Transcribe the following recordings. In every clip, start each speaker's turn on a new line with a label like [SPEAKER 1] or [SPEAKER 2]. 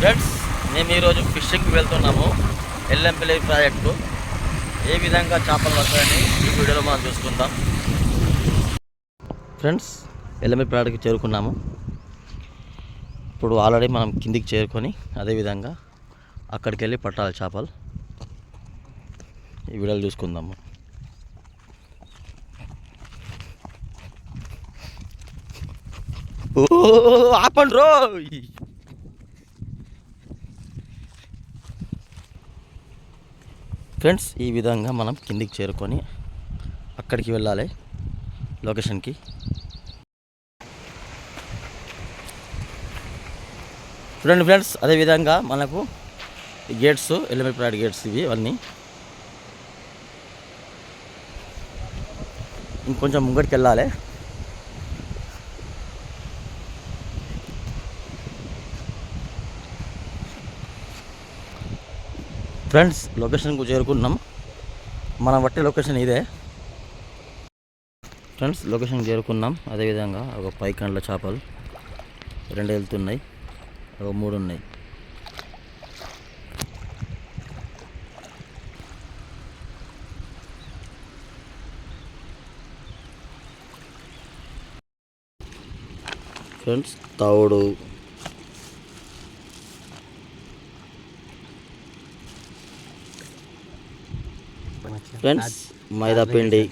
[SPEAKER 1] Friends మేము ఈరోజు ఫిషింగ్కి వెళ్తున్నాము. ఎల్లంపల్లి ప్రాజెక్టు. ఏ విధంగా చేపలు వస్తాయని ఈ వీడియోలో మనం చూసుకుందాం. ఫ్రెండ్స్ ఎల్లంపల్లి ప్రాజెక్ట్కి చేరుకున్నాము. ఇప్పుడు ఆల్రెడీ మనం కిందికి చేరుకొని అదేవిధంగా అక్కడికి వెళ్ళి పట్టాలి చేపలు. ఈ వీడియోలు చూసుకుందాము. ఓ ఆపండి రో ఫ్రెండ్స్ ఈ విధంగా మనం కిందికి చేరుకొని అక్కడికి వెళ్ళాలి లొకేషన్కి. చూడండి ఫ్రెండ్స్ అదేవిధంగా మనకు గేట్స్ గేట్స్ ఎలిమినేట్ గేట్స్ ఇవి అన్నీ ఇంకొంచెం ముంగడికి వెళ్ళాలి. ఫ్రెండ్స్ లొకేషన్కు చేరుకున్నాం. మనం పట్టే లొకేషన్ ఇదే. ఫ్రెండ్స్ లొకేషన్ చేరుకున్నాం. అదేవిధంగా ఒక పైకండ్ల చేపలు రెండు వెళ్తున్నాయి. ఒక మూడు ఉన్నాయి. ఫ్రెండ్స్ తవుడు ఫ్రెండ్స్ మైదా పిండి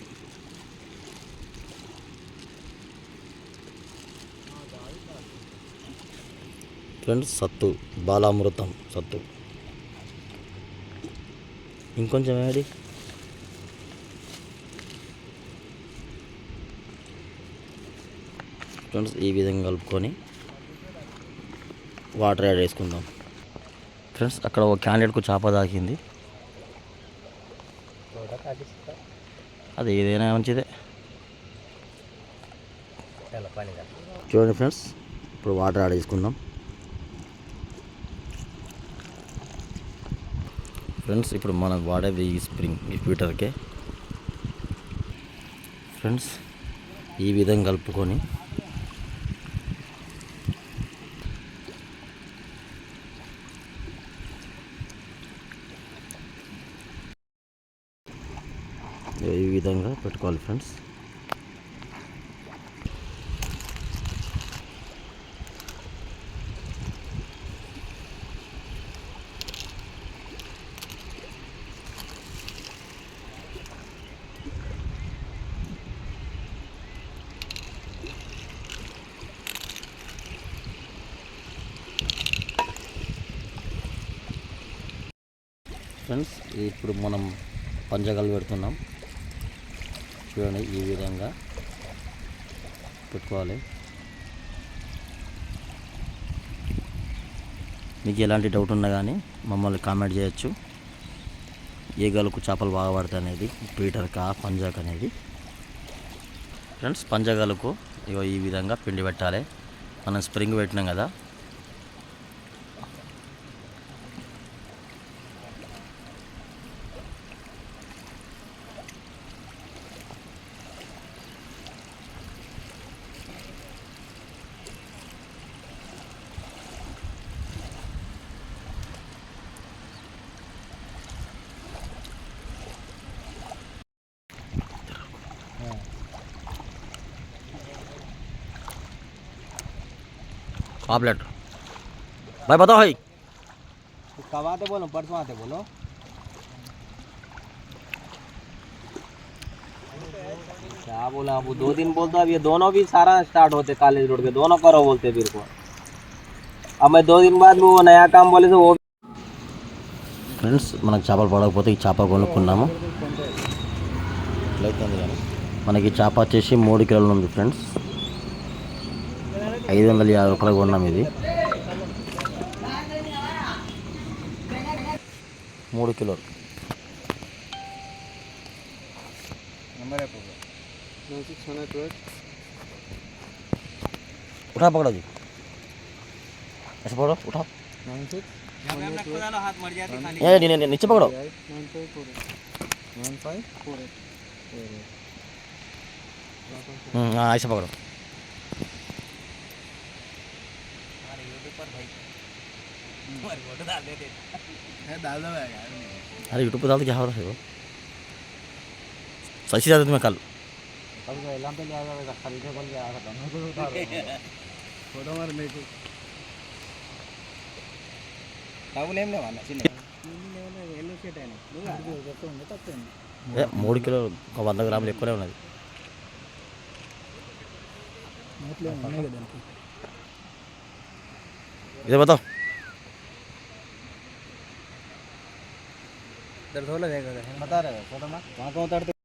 [SPEAKER 1] ఫ్రెండ్స్ సత్తు బాలామృతం సత్తు ఇంకొంచెం ఏడి ఫ్రెండ్స్ ఈ విధంగా కలుపుకొని వాటర్ యాడ్ చేసుకుందాం. ఫ్రెండ్స్ అక్కడ ఒక క్యాండిడేట్కు చేప తాకింది అది ఏదైనా మంచిదే. చూడండి ఫ్రెండ్స్ ఇప్పుడు వాటర్ యాడ్ చేసుకుందాం. ఫ్రెండ్స్ ఇప్పుడు మనం వాడేది ఈ స్ప్రింగ్ ఈ ఫీటర్కే. ఫ్రెండ్స్ ఈ విధంగా కలుపుకొని ఈ విధంగా పెట్టుకోవాలి ఫ్రెండ్స్. ఫ్రెండ్స్ ఇప్పుడు మనం పంచగలు పెడుతున్నాం. చూడండి ఈ విధంగా పెట్టుకోవాలి. మీకు ఎలాంటి డౌట్ ఉన్నా కానీ మమ్మల్ని కామెంట్ చేయొచ్చు. ఏ గలకు చేపలు బాగా పడతాయి అనేది పీటర్కా పంజాక్ అనేది. ఫ్రెండ్స్ పంజగలకు ఇగో ఈ విధంగా పిండి పెట్టాలి. మనం స్ప్రింగ్ పెట్టినాం కదా पापलेट भाई बताओ भाई
[SPEAKER 2] कब आते बोलो परसों आते बोलो क्या बोला वो दो दिन बोलता अब ये दोनों भी सारा स्टार्ट होते कॉलेज रोड के दोनों करो बोलते फिर को अब मैं दो दिन बाद वो नया काम बोले तो वो
[SPEAKER 1] ఫ్రెండ్స్ మనకు చేపలు పడకపోతే ఈ చేప కొనుక్కున్నాము మనకి చేప వచ్చేసి మూడు కిలోలు ఉంది ఫ్రెండ్స్ ఐదు వందల యాభై రూపాయలు కొన్నాం ఇది మూడు కిలోలు उठा पकड़ो जी ऐसे पकड़ो उठाओ
[SPEAKER 2] हाथ मर जाती खाली
[SPEAKER 1] ए, नी- नी- नीचे पकड़ो हम्म, हाँ ऐसे पकड़ो अरे यूट्यूब पे डाल क्या हो रहा है वो सही से तुम्हें कल
[SPEAKER 2] డబ్బులు ఏం లేవా చిన్న
[SPEAKER 1] ఏ, మూడు కిలోలు ఒక వంద గ్రాములు ఎక్కువనే ఉన్నది ఇదే బతావు दर्द हो लगेगा
[SPEAKER 2] बता रहे हो छोटा ना वहाँ को उतरते